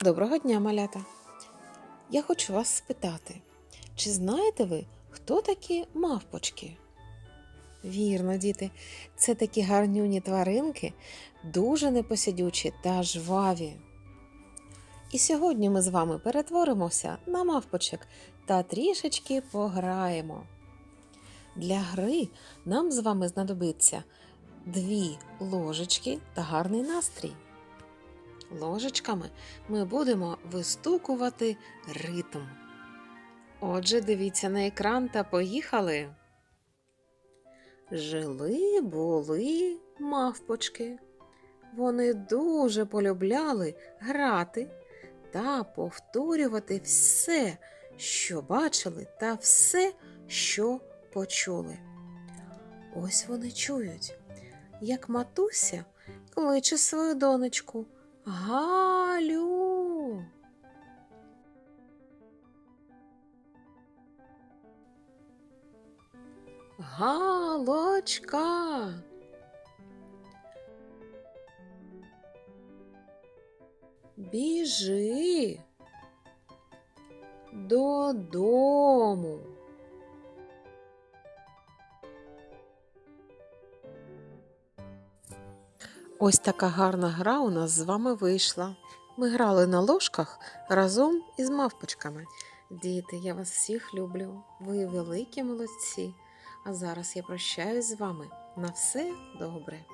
Доброго дня, малята! Я хочу вас спитати, чи знаєте ви, хто такі мавпочки? Вірно, діти, це такі гарнюні тваринки, дуже непосидючі та жваві. І сьогодні ми з вами перетворимося на мавпочок та трішечки пограємо. Для гри нам з вами знадобиться дві ложечки та гарний настрій. Ложечками ми будемо вистукувати ритм. Отже, дивіться на екран та поїхали. Жили були мавпочки. Вони дуже полюбляли грати та повторювати все, що бачили, та все, що почули. Ось вони чують, як матуся кличе свою донечку. Галю. Галочка. Біжи додому. Ось така гарна гра у нас з вами вийшла. Ми грали на ложках разом із мавпочками. Діти, я вас всіх люблю. Ви великі молодці. А зараз я прощаюсь з вами. На все добре.